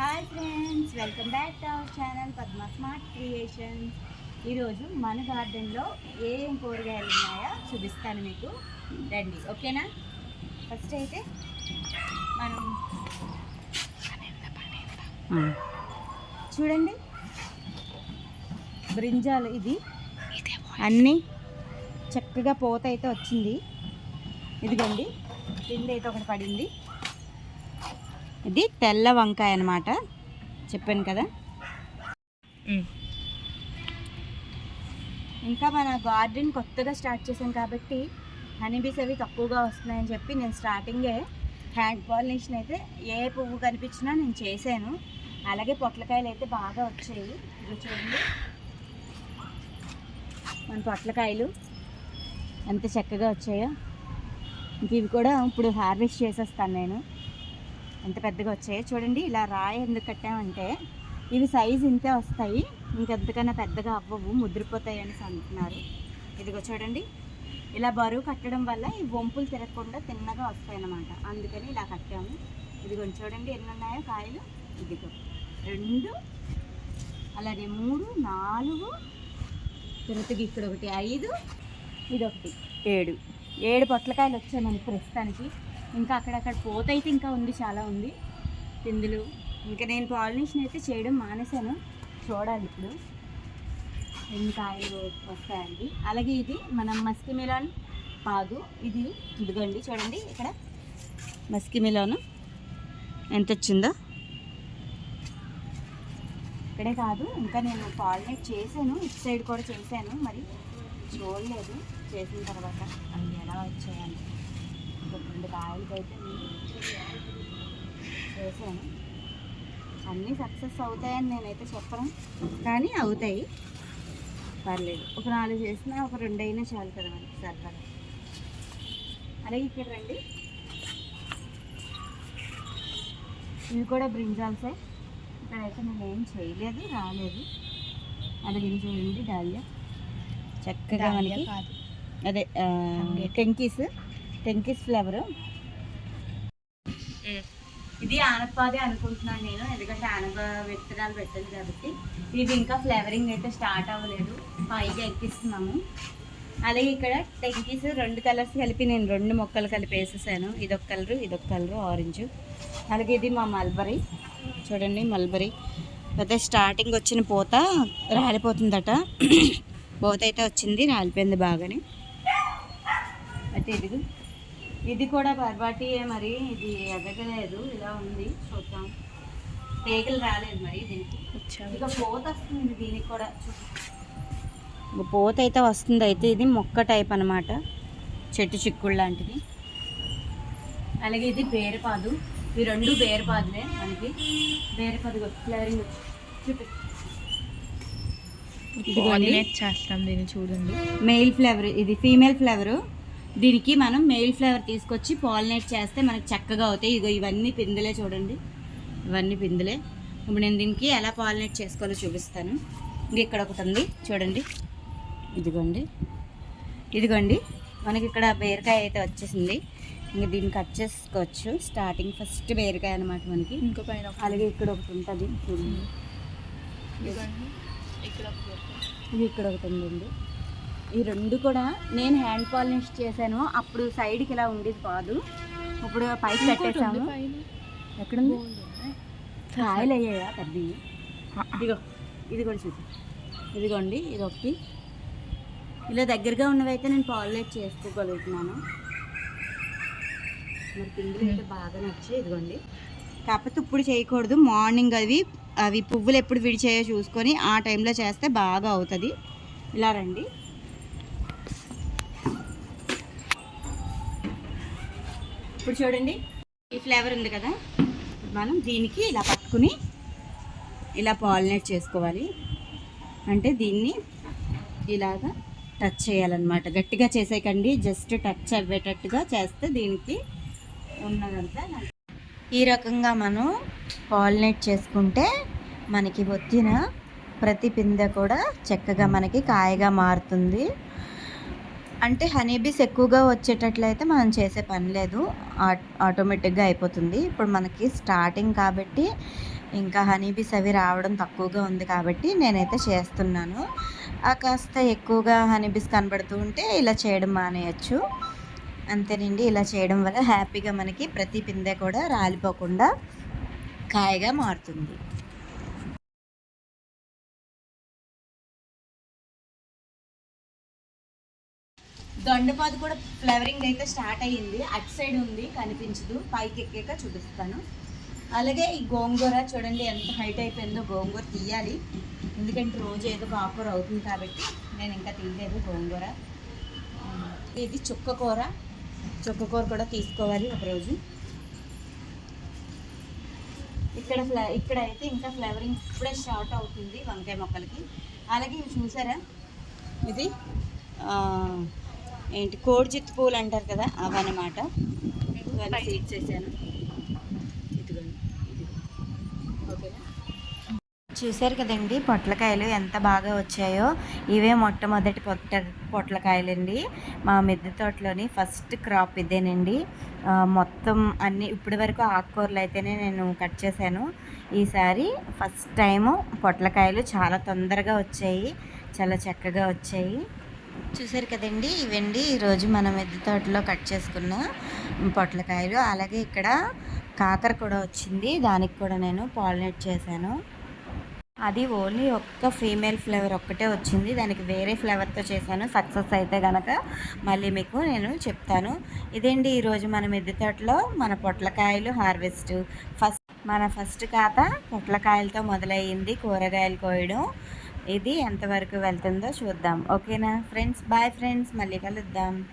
Hi friends welcome back to our channel Padma smart creations. ఈరోజు మన గార్డెన్లో ఏం కూరగాయలు ఉన్నాయో చూపిస్తాను మీకు. రండి ఓకేనా? ఫస్ట్ అయితే మనం చూడండి. బ్రింజాలు ఇది. అన్నీ చక్కగా పోత అయితే వచ్చింది. ఇదిగోండి కింద అయితే ఒకటి పడింది. ఇది తెల్ల వంకాయ అన్నమాట. చెప్పాను కదా. ఇంకా మన గార్డెన్ కొత్తగా స్టార్ట్ చేశాం కాబట్టి హనీబీస్ అవి తక్కువగా వస్తున్నాయని చెప్పి నేను స్టార్టింగే హ్యాండ్ పాలినేషన్ అయితే ఏ పువ్వు కనిపించినా నేను చేశాను. అలాగే పొట్లకాయలు అయితే బాగా వచ్చాయి. ఇది చూడండి. మన పొట్లకాయలు ఎంత చక్కగా వచ్చాయో. ఇంక ఇవి కూడా ఇప్పుడు హార్వెస్ట్ చేసేస్తాను నేను. ఎంత పెద్దగా వచ్చాయో చూడండి ఇలా రాయి ఎందుకు కట్టామంటే ఇవి సైజు ఇంతే వస్తాయి ఇంకెంతకన్నా పెద్దగా అవ్వవు ముద్రిపోతాయి అని అంటున్నారు. ఇదిగో చూడండి ఇలా బరువు కట్టడం వల్ల ఈ వంపులు తిరగకుండా తిన్నగా వస్తాయి అన్నమాట అందుకని ఇలా కట్టాము. ఇదిగో చూడండి ఎన్ని ఉన్నాయో కాయలు? ఇదిగో రెండు అలాగే మూడు నాలుగు తిరుపతికి ఇక్కడ ఒకటి ఐదు ఇది ఒకటి ఏడు. ఏడు పొట్లకాయలు వచ్చాయి మనకి ప్రస్తుతానికి. ఇంకా అక్కడక్కడ పోత అయితే ఇంకా ఉంది చాలా ఉంది. పిందులు ఇంకా నేను పాలినేషన్ అయితే చేయడం మానేశాను. చూడాలి ఇప్పుడు ఎన్ని కాయలు వస్తాయండి. అలాగే ఇది మనం మస్కి మిలాన్ పాదు. ఇది ఇదిగోండి చూడండి ఇక్కడ. Muskmelon. ఎంత వచ్చిందో? ఇక్కడే కాదు ఇంకా నేను పాలినేట్ చేశాను. ఇటు సైడ్ కూడా చేశాను మరి చూడలేదు. చేసిన తర్వాత అవి ఎలా వచ్చాయని. ఒక రెండు కాయలకి అయితే చేశాను. అన్నీ సక్సెస్ అవుతాయని నేనైతే చెప్పను. కానీ అవుతాయి. పర్లేదు. ఒక నాలుగు చేసినా ఒక రెండు అయినా చాలు కదా మనకి సరదాగా. అలాగే ఇక్కడ రండి. ఇవి కూడా బ్రింజాల్సే. ఇక్కడైతే నేను ఏం చేయలేదు రాలేదు. అలాగే చూడండి డాలియా. చక్కగా మనకి అదే టెంకీస్. టెంకీస్ ఫ్లేవర్. ఇది ఆనపాది అనుకుంటున్నాను నేను ఎందుకంటే ఆనప విత్తనాలు పెట్టాను కాబట్టి. ఇది ఇంకా ఫ్లేవరింగ్ అయితే స్టార్ట్ అవ్వలేదు. పైగా ఎక్కిస్తున్నాము. అలాగే ఇక్కడ టెంకీస్ రెండు కలర్స్ కలిపి నేను రెండు మొక్కలు కలిపి వేసేసాను ఇదొక కలరు ఇదొక కలరు ఆరెంజ్. అలాగే ఇది మా మల్బరీ. చూడండి మల్బరీ. అయితే స్టార్టింగ్ వచ్చిన పూత రాలిపోతుందట. పూత అయితే వచ్చింది రాలిపోయింది బాగానే. అయితే ఇదిగో. ఇది కూడా బర్బాటియే మరి ఇది ఎదగలేదు ఇలా ఉంది చూద్దాం. తీగలు రాలేదు మరి దీనికి. ఇక పూత వస్తుంది దీనికి కూడా. చూడు. ఇక పూత అయితే వస్తుంది అయితే ఇది మొక్క టైప్ అన్నమాట. చెట్టు చిక్కుడు లాంటిది. అలాగే ఇది బేరపాదు. ఈ రెండు బేరపాదులే మనకి. బేరపాదు ఫ్లేవరింగ్ చూపి. చేస్తాం దీన్ని చూడండి. మెయిల్ ఫ్లేవర్ ఇది ఫీమేల్ ఫ్లేవరు దీనికి మనం మెయిల్ ఫ్లేవర్ తీసుకొచ్చి పాలినేట్ చేస్తే మనకు చక్కగా అవుతాయి. ఇగో ఇవన్నీ పిందులే చూడండి. ఇవన్నీ పిందులే. ఇప్పుడు నేను దీనికి ఎలా పాలినేట్ చేసుకోవాలో చూపిస్తాను. ఇంక ఇక్కడ ఒకటి ఉంది. చూడండి. ఇదిగోండి. ఇదిగోండి. మనకి ఇక్కడ బీరకాయ అయితే వచ్చేసింది. ఇంక దీన్ని కట్ చేసుకోవచ్చు. స్టార్టింగ్ ఫస్ట్ బీరకాయ అనమాట మనకి. ఇంకో పైన అలాగే ఇక్కడ ఒకటి ఉంటుంది. చూడండి ఇక్కడ ఒకటి ఉందండి. ఈ రెండు కూడా నేను హ్యాండ్ పాలిష్ చేశాను. అప్పుడు సైడ్కి ఇలా ఉండేది కాదు. ఇప్పుడు పైకి కట్టేసాము. ఎక్కడుంది? ఉన్నాయి. కాయలు అయ్యాయా పెద్దవి. ఇదిగో ఇది కూడా చూసి ఇదిగోండి ఇది ఒకటి ఇలా దగ్గరగా ఉన్నవైతే నేను పాలినేట్ చేసుకోగలుగుతున్నాను. మరి పిండిలు అయితే బాగా నచ్చాయి. ఇదిగోండి. కాకపోతే ఇప్పుడు చేయకూడదు. మార్నింగ్ అవి అవి పువ్వులు ఎప్పుడు విడిచాయో చూసుకొని ఆ టైంలో చేస్తే బాగా అవుతుంది. ఇలా రండి. ఇప్పుడు చూడండి. ఈ ఫ్లేవర్ ఉంది కదా? మనం దీనికి ఇలా పట్టుకుని ఇలా పాలినేట్ చేసుకోవాలి. అంటే దీన్ని ఇలాగా టచ్ చేయాలన్నమాట. గట్టిగా చేసేయకండి. జస్ట్ టచ్ అవ్వేటట్టుగా చేస్తే దీనికి ఉన్నదంతా ఈ రకంగా మనం పాలినేట్ చేసుకుంటే మనకి వచ్చిన ప్రతి పిందె కూడా చక్కగా మనకి కాయగా మారుతుంది. అంటే హనీబీస్ ఎక్కువగా వచ్చేటట్లయితే మనం చేసే పని లేదు. ఆ- ఆటోమేటిక్గా అయిపోతుంది. ఇప్పుడు మనకి స్టార్టింగ్ కాబట్టి ఇంకా హనీబీస్ అవి రావడం తక్కువగా ఉంది కాబట్టి నేనైతే చేస్తున్నాను. ఆ కాస్త ఎక్కువగా హనీబీస్ కనబడుతూ ఉంటే ఇలా చేయడం మానేయచ్చు. అంతేనండి. ఇలా చేయడం వల్ల హ్యాపీగా మనకి ప్రతి పిందె కూడా రాలిపోకుండా కాయగా మారుతుంది. దొండపాదు కూడా ఫ్లవరింగ్ అయితే స్టార్ట్ అయ్యింది. అటు సైడ్ ఉంది కనిపించదు. పైకి ఎక్కాక చూపిస్తాను. అలాగే ఈ గోంగూర చూడండి ఎంత హైట్ అయిపోయిందో గోంగూర తీయాలి. ఎందుకంటే రోజు ఏదో ఒక అవుతుంది కాబట్టి నేను ఇంకా తీయలేదు గోంగూర. ఇది చుక్క కూర. చుక్క కూర కూడా తీసుకోవాలి ఒకరోజు. ఇక్కడ ఫ్ల ఇక్కడ అయితే ఇంకా ఫ్లవరింగ్ ఇప్పుడే స్టార్ట్ అవుతుంది వంకాయ మొక్కలకి. అలాగే ఇవి చూసారా? ఇది ఏంటి? కోడి చిత్తు పూలు అంటారు కదా అవన్నమాట. ఇవన్నీ సీడ్స్ వేసాను ఇదిగోండి. ఇది. ఓకేనా చూశారు కదండి పొట్లకాయలు ఎంత బాగా వచ్చాయో. ఇవే మొట్టమొదటి పొట్ట పొట్లకాయలండి. మా మిద్దె తోటలోని ఫస్ట్ క్రాప్ ఇదేనండి. మొత్తం అన్ని ఇప్పటి వరకు ఆకుకూరలు అయితేనే నేను కట్ చేశాను. ఈసారి ఫస్ట్ టైము పొట్లకాయలు చాలా తొందరగా వచ్చాయి చాలా చక్కగా వచ్చాయి. చూసారు కదండి ఇవండి ఈరోజు మన మిద్దె తోటలో కట్ చేసుకున్న పొట్లకాయలు. అలాగే ఇక్కడ కాకర కూడా వచ్చింది దానికి కూడా నేను పాలినేట్ చేశాను. అది ఓన్లీ ఒక్క ఫీమేల్ ఫ్లేవర్ ఒక్కటే వచ్చింది దానికి వేరే ఫ్లేవర్తో చేశాను. సక్సెస్ అయితే కనుక మళ్ళీ మీకు నేను చెప్తాను. ఇదండి ఈరోజు మన మిద్దె తోటలో మన పొట్లకాయలు హార్వెస్ట్. ఫస్ట్ మన ఫస్ట్ ఖాతా పొట్లకాయలతో మొదలయ్యింది కూరగాయలు కోయడం. ఇది ఎంతవరకు వెళ్తుందో చూద్దాం. ఓకేనా? Friends bye friends. మళ్ళీ కలుద్దాం.